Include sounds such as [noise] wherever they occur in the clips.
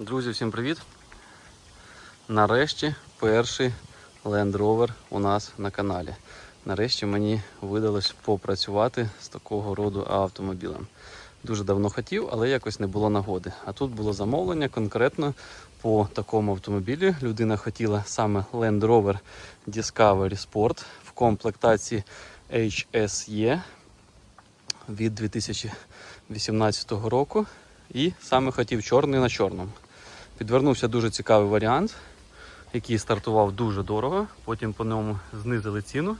Друзі, всім привіт! Нарешті перший Land Rover у нас на каналі. Нарешті мені видалось попрацювати з такого роду автомобілем. Дуже давно хотів, але якось не було нагоди. А тут було замовлення конкретно по такому автомобілі. Людина хотіла саме Land Rover Discovery Sport в комплектації HSE від 2018 року. І саме хотів чорний на чорному. Підвернувся дуже цікавий варіант, який стартував дуже дорого. Потім по ньому знизили ціну.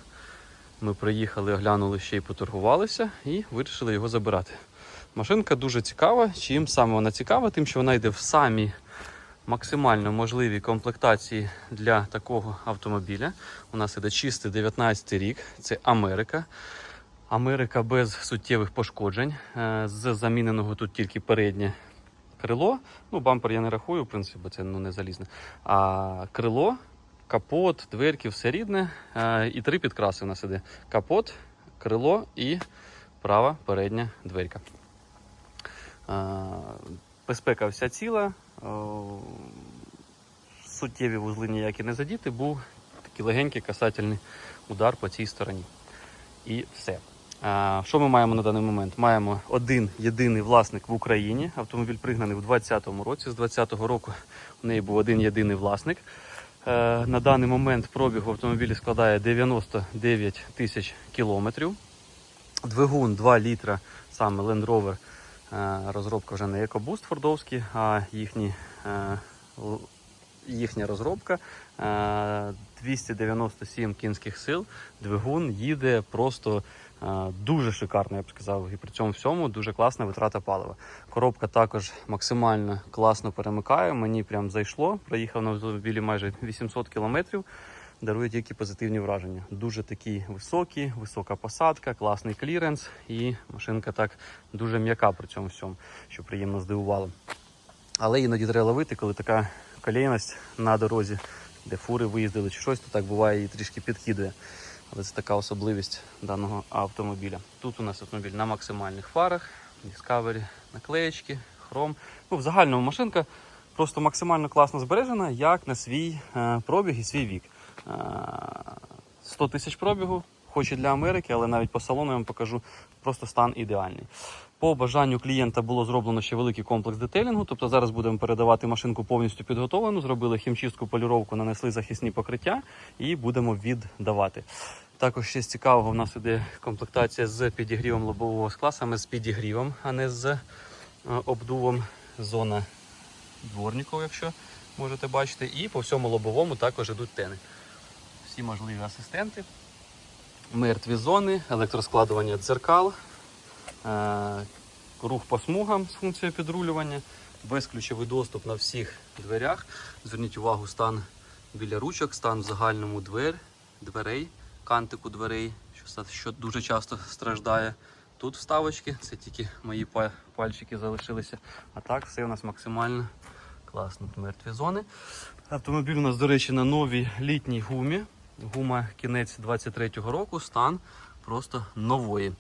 Ми приїхали, оглянули ще й поторгувалися і вирішили його забирати. Машинка дуже цікава. Чим саме вона цікава? Тим, що вона йде в самі максимально можливі комплектації для такого автомобіля. У нас іде чистий 19 рік, це Америка. Америка без суттєвих пошкоджень. Е, З заміненого тут тільки переднє крило. Ну, бампер я не рахую, в принципі, бо це ну, не залізне. А крило, капот, дверки, все рідне. Е, І три підкраси у нас іде: капот, крило і права передня дверка. Е, Безпека вся ціла. О, Суттєві вузли ніякі не задіти, був такий легенький касательний удар по цій стороні. І все. А, Що ми маємо на даний момент? Маємо один єдиний власник в Україні. Автомобіль пригнаний в 2020 році. З 2020 року у неї був один єдиний власник. Е, На даний момент пробіг в автомобілі складає 99 тисяч кілометрів. Двигун 2 літра, саме Land Rover. Е, Розробка вже не EcoBoost фордовський, а їхні, е, їхня розробка. Е, 297 кінських сил. Двигун їде просто е, дуже шикарно, я б сказав. І при цьому всьому дуже класна витрата палива. Коробка також максимально класно перемикає. Мені прям зайшло. Проїхав на автомобілі майже 800 кілометрів. Дарує тільки позитивні враження. Дуже такі високі, висока посадка, класний кліренс, і машинка так дуже м'яка при цьому всьому, що приємно здивувало. Але іноді треба ловити, коли така колейність на дорозі, де фури виїздили чи щось, то так буває і трішки підкидує. Але це така особливість даного автомобіля. Тут у нас автомобіль на максимальних фарах, Discovery, наклеєчки, хром. Ну, в загальному машинка просто максимально класно збережена, як на свій е, пробіг і свій вік. Е, 100 тисяч пробігу, хоч і для Америки, але навіть по салону я вам покажу просто стан ідеальний. По бажанню клієнта було зроблено ще великий комплекс детейлінгу. Тобто зараз будемо передавати машинку повністю підготовлену. Зробили хімчистку, поліровку, нанесли захисні покриття і будемо віддавати. Також ще з цікавого в нас іде комплектація з підігрівом лобового скла, саме з підігрівом, а не з е, обдувом. Зона дворників, якщо можете бачити. І по всьому лобовому також йдуть тени. Всі можливі асистенти, мертві зони, електроскладування дзеркал, е, рух по смугам з функцією підрулювання, безключовий доступ на всіх дверях. Зверніть увагу, стан біля ручок, стан в загальному двер, дверей, кантику дверей, що, що дуже часто страждає. Тут вставочки, це тільки мої пальчики залишилися. А так все у нас максимально класно. Мертві зони. Автомобіль у нас, до речі, на новій літній гумі. Гума кінець 23-го року, стан просто нової.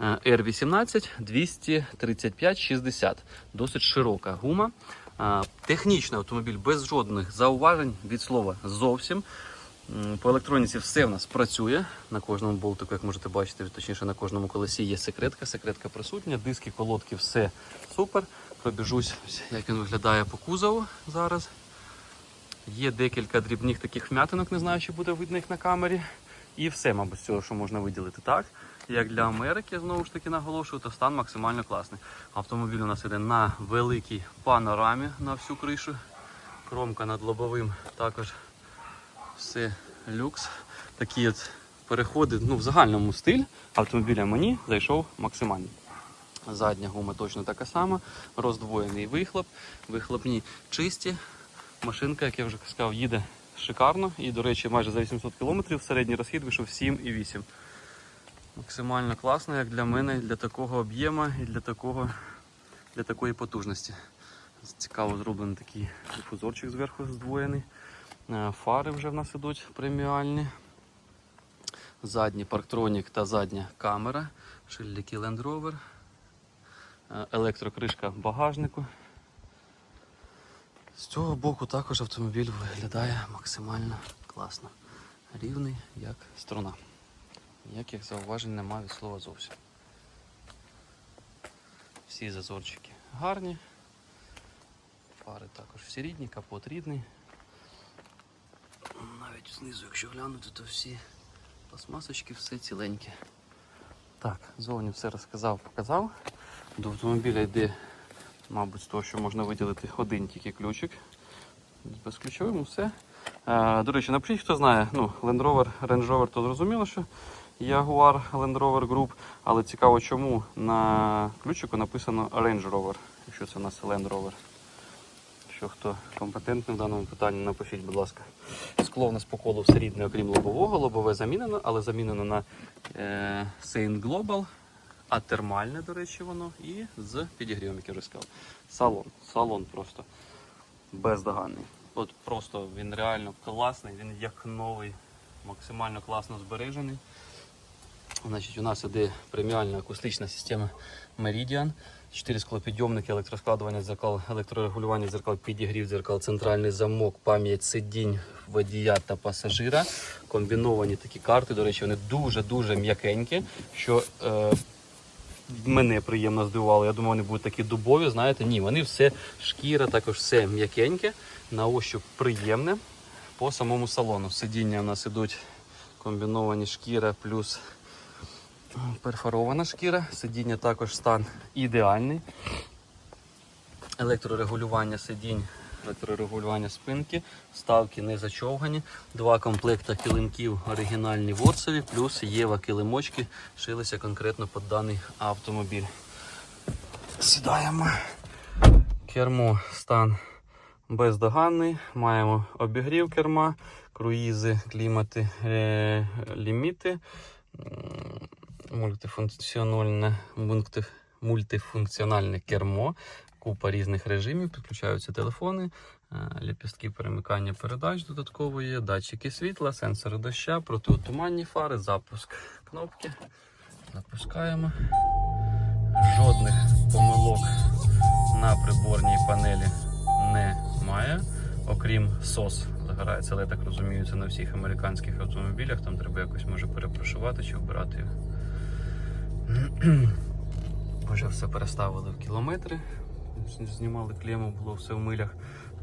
Е, R18 235 60. Досить широка гума. Е, Технічний автомобіль без жодних зауважень від слова зовсім. По електроніці все в нас працює. На кожному болтику, як можете бачити, точніше на кожному колесі є секретка. Секретка присутня, диски, колодки, все супер. Пробіжусь, як він виглядає по кузову зараз. Є декілька дрібних таких вмятинок, не знаю, чи буде видно їх на камері. І все, мабуть, з цього, що можна виділити. Так, як для Америки, знову ж таки наголошую, то стан максимально класний. Автомобіль у нас іде на великій панорамі на всю кришу. Кромка над лобовим також все люкс. Такі от переходи ну, в загальному стиль автомобіля мені зайшов максимально. Задня гума точно така сама, роздвоєний вихлоп, вихлопні чисті. Машинка, як я вже сказав, їде шикарно. І, до речі, майже за 800 км середній розхід вийшов 7,8. Максимально класно, як для мене, для такого об'єму і для, такого, для такої потужності. Цікаво зроблений такий дифузорчик зверху здвоєний. Е, Фари вже в нас ідуть преміальні. Задній парктронік та задня камера. Шильдики Land Rover. Е, Електрокришка багажнику. З цього боку також автомобіль виглядає максимально класно. Рівний, як струна. Ніяких зауважень немає від слова зовсім. Всі зазорчики гарні. Фари також всі рідні, капот рідний. Навіть знизу, якщо глянути, то всі пластмасочки все ціленьке. Так, зовні все розказав, показав. До автомобіля йде, мабуть, з того, що можна виділити один тільки ключик. Безключовим все. Е, до речі, напишіть, хто знає, ну, Land Rover, Range Rover, то зрозуміло, що Jaguar Land Rover Group, але цікаво, чому на ключику написано Range Rover, якщо це у нас Land Rover. Що хто компетентний в даному питанні, напишіть, будь ласка. Скло в нас по колу все рідне, окрім лобового. Лобове замінено, але замінено на е, Saint Global, а термальне, до речі, воно, і з підігрівом, вже сказав. Салон. Салон просто бездоганний. От просто він реально класний, він як новий, максимально класно збережений. Значить, у нас іде преміальна акустична система Meridian. Чотири склопідйомники, електроскладування дзеркал, електрорегулювання дзеркал, підігрів дзеркал, центральний замок, пам'ять сидінь водія та пасажира. Комбіновані такі карти. До речі, вони дуже-дуже м'якенькі, що е, мене приємно здивувало. Я думав, вони будуть такі дубові. Знаєте, ні, вони все шкіра, також все м'якеньке, на ощуп приємне. По самому салону. Сидіння у нас ідуть комбіновані шкіра плюс перфорована шкіра. Сидіння також стан ідеальний. Електрорегулювання сидінь, електрорегулювання спинки, вставки не зачовгані. Два комплекти килимків оригінальні ворсові, плюс Єва килимочки шилися конкретно під даний автомобіль. Сідаємо. Кермо стан бездоганний. Маємо обігрів керма, круїзи, клімати, е, ліміти, мультифункціональне, мультифункціональне кермо, купа різних режимів, підключаються телефони, е, ліпістки перемикання передач додатково є, датчики світла, сенсори доща, протиотуманні фари, запуск кнопки. Запускаємо. Жодних помилок на приборній панелі немає. Окрім SOS загорається, але я так розумію, це на всіх американських автомобілях. Там треба якось може перепрошувати чи вбирати його. [clears throat] Вже все переставили в кілометри. Знімали клему, було все в милях.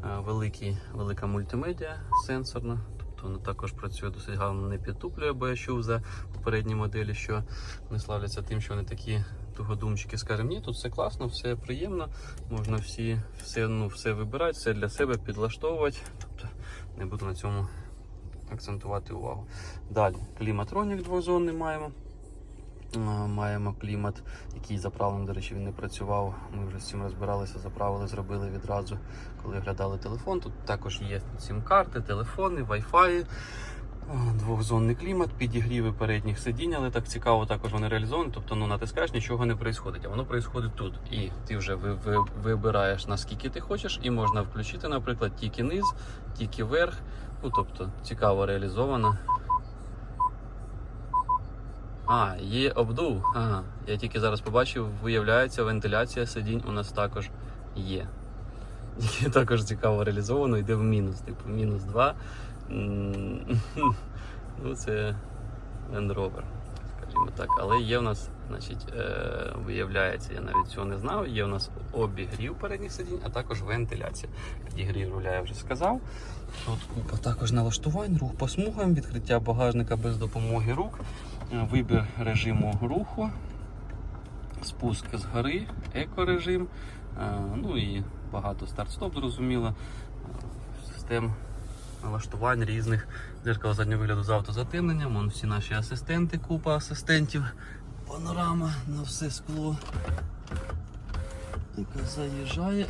Е, Великий, велика мультимедіа сенсорна. Тобто вона також працює досить гарно, не підтуплює, бо я чув за попередні моделі, що вони славляться тим, що вони такі тугодумчики. Скажемо, ні, тут все класно, все приємно, можна всі, все, ну, все вибирати, все для себе підлаштовувати. Тобто не буду на цьому акцентувати увагу. Далі кліматронік двозонний маємо. Е, Маємо клімат, який заправлений, до речі, він не працював. Ми вже з цим розбиралися, заправили, зробили відразу, коли оглядали телефон. Тут також є сім-карти, телефони, Wi-Fi, е, двохзонний клімат, підігріви передніх сидінь, але так цікаво, також вони реалізовані. Тобто ну, натискаєш, нічого не відбувається, а воно відбувається тут. І ти вже ви, ви, вибираєш наскільки ти хочеш, і можна включити, наприклад, тільки низ, тільки верх. Ну, тобто цікаво реалізовано. А, є обдув. Ага. Я тільки зараз побачив, виявляється, вентиляція сидінь у нас також є. Тільки також цікаво реалізовано, йде в мінус, типу мінус 2. [laughs] Ну, це Land Rover, скажімо так. Але є в нас, значить, е, виявляється, я навіть цього не знав. Є у нас обігрів передніх сидінь, а також вентиляція. Підігрів руля я вже сказав. Тут купа також налаштувань, рух по смугам, відкриття багажника без допомоги рук, вибір режиму руху, спуск з гори, екорежим, е, ну і багато старт-стоп, зрозуміло, е, систем налаштувань різних дзеркало заднього вигляду з автозатемненням, вон всі наші асистенти, купа асистентів, панорама на все скло, яка заїжджає.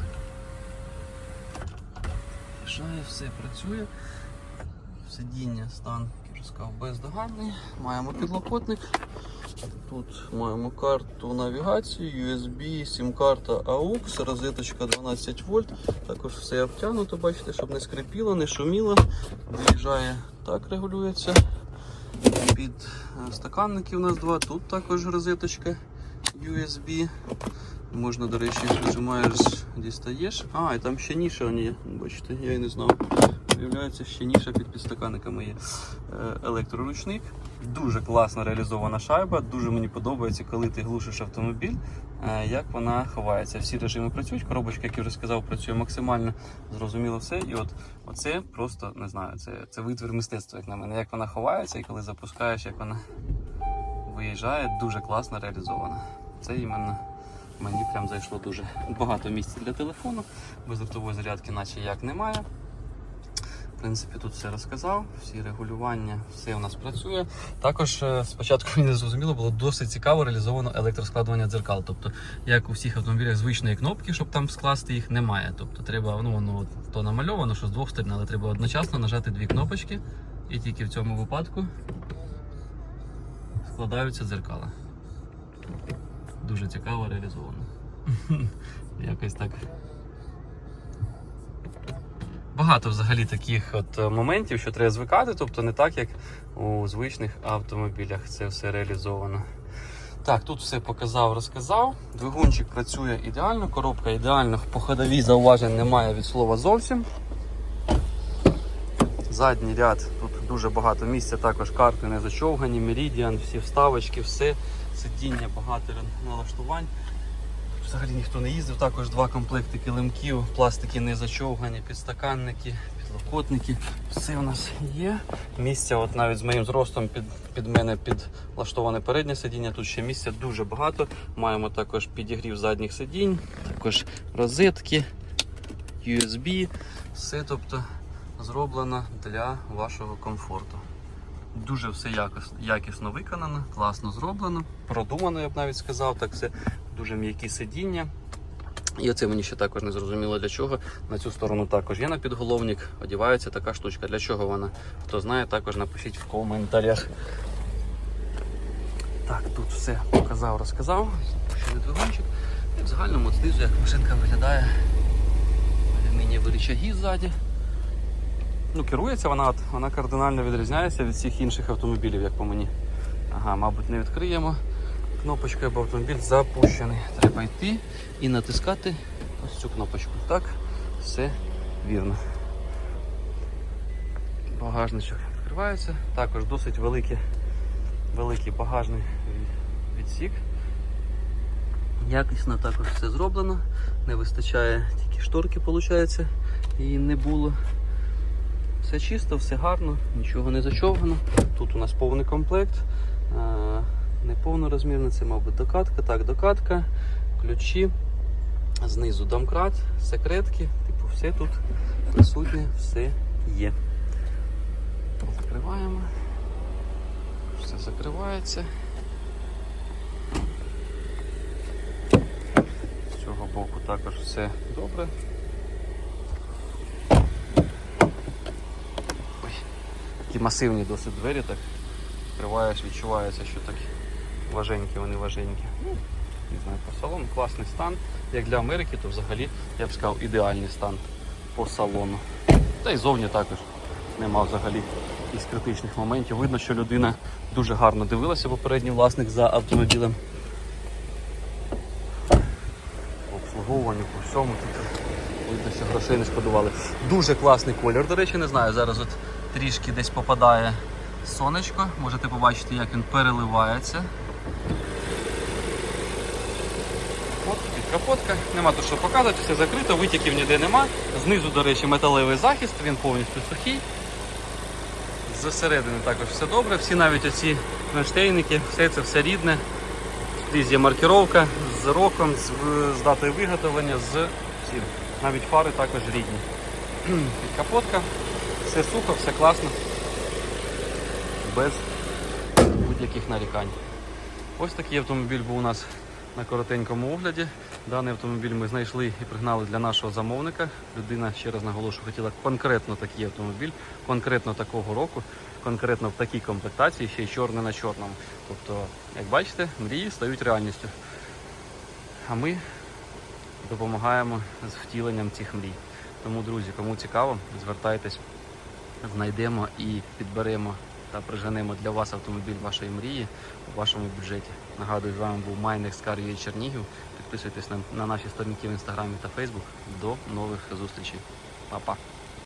Заїжджає, все працює. Сидіння, стан, вже сказав, бездоганний. Маємо підлокотник. Тут маємо карту навігації, USB, сім-карта AUX, розеточка 12 вольт. Також все обтягнуто, бачите, щоб не скрипіло, не шуміло. Виїжджає, так регулюється. Під е, стаканники у нас два. Тут також розеточка USB. Можна, до речі, нажимаєш, дістаєш. А, і там ще ніша є. Бачите, я і не знав. Виявляється, ще ніша під підстаканниками є. Е, Електроручник. Дуже класно реалізована шайба. Дуже мені подобається, коли ти глушиш автомобіль, е, як вона ховається. Всі режими працюють. Коробочка, як я вже сказав, працює максимально зрозуміло все. І от оце просто не знаю, це, це витвір мистецтва, як на мене. Як вона ховається, і коли запускаєш, як вона виїжджає, дуже класно реалізована. Це іменно мені прям зайшло дуже багато місця для телефону. Бездротової зарядки, наче як немає. В принципі, тут все розказав, всі регулювання, все у нас працює. Також е, спочатку мені не зрозуміло, було досить цікаво реалізовано електроскладування дзеркал. Тобто, як у всіх автомобілях звичної кнопки, щоб там скласти їх, немає. Тобто треба, ну воно то намальовано, що з двох сторін, але треба одночасно нажати дві кнопочки, і тільки в цьому випадку складаються дзеркала. Дуже цікаво реалізовано. [laughs] Якось так. Багато взагалі таких от е, моментів, що треба звикати, тобто не так, як у звичних автомобілях це все реалізовано. Так, тут все показав, розказав. Двигунчик працює ідеально, коробка ідеально, по ходовій зауважень немає від слова зовсім. Задній ряд, тут дуже багато місця, також карти не зачовгані, Meridian, всі вставочки, все, сидіння, багато налаштувань. Взагалі ніхто не їздив, також два комплекти килимків, пластики не зачовгані, підстаканники, підлокотники. Все у нас є. Місця, от навіть з моїм зростом під, під мене підлаштоване переднє сидіння. Тут ще місця дуже багато. Маємо також підігрів задніх сидінь, також розетки, USB. Все тобто зроблено для вашого комфорту. Дуже все якісно, якісно виконано, класно зроблено, продумано, я б навіть сказав. Так все дуже м'які сидіння. І оце мені ще також не зрозуміло для чого. На цю сторону також є на підголовник, одівається така штучка. Для чого вона? Хто знає, також напишіть в коментарях. Так, тут все показав, розказав. Запущений двигунчик. І в загальному знизу, як машинка виглядає. Алюмінієві рычаги ззаді. Ну, керується вона, вона кардинально відрізняється від всіх інших автомобілів, як по мені. Ага, мабуть, не відкриємо кнопочкою, бо автомобіль запущений. Треба йти і натискати ось цю кнопочку. Так, все вірно. Багажничок відкривається. Також досить великий, великий багажний відсік. Якісно також все зроблено. Не вистачає тільки шторки, виходить, її не було. Все чисто, все гарно, нічого не зачовгано. Тут у нас повний комплект. А, Не повнорозмірний, це, мабуть, докатка. Так, докатка, ключі, знизу домкрат, секретки. Типу, все тут присутнє, все є. Закриваємо. Все закривається. З цього боку також все добре. Такі масивні досить двері, так відкриваєш, відчувається, що так важенькі, вони важенькі. Ну, не знаю, по салону класний стан. Як для Америки, то взагалі я б сказав ідеальний стан по салону. Та й зовні також нема взагалі якихось критичних моментів. Видно, що людина дуже гарно дивилася, попередній власник за автомобілем. По обслуговуванню, по всьому. Тут видно, що грошей не шкодували. Дуже класний колір. До речі, не знаю, зараз от трішки десь попадає сонечко. Можете побачити, як він переливається. От підкапотка, нема тут що показувати, все закрито, витіків ніде нема. Знизу, до речі, металевий захист, він повністю сухий. Зсередини також все добре, всі навіть оці кронштейники, все це все рідне. Скрізь є маркіровка з роком, з, з датою виготовлення, з всім. Навіть фари також рідні. [clears throat] Підкапотка, все сухо, все класно, без будь-яких нарікань. Ось такий автомобіль був у нас на коротенькому огляді. Даний автомобіль ми знайшли і пригнали для нашого замовника. Людина, ще раз наголошую, хотіла конкретно такий автомобіль, конкретно такого року, конкретно в такій комплектації, ще й чорне на чорному. Тобто, як бачите, мрії стають реальністю. А ми допомагаємо з втіленням цих мрій. Тому, друзі, кому цікаво, звертайтесь, знайдемо і підберемо та приженемо для вас автомобіль вашої мрії у вашому бюджеті. Нагадую, з вами був Майнекс Car Чернігів. Підписуйтесь на, на наші сторінки в інстаграмі та Фейсбук. До нових зустрічей. Па-па!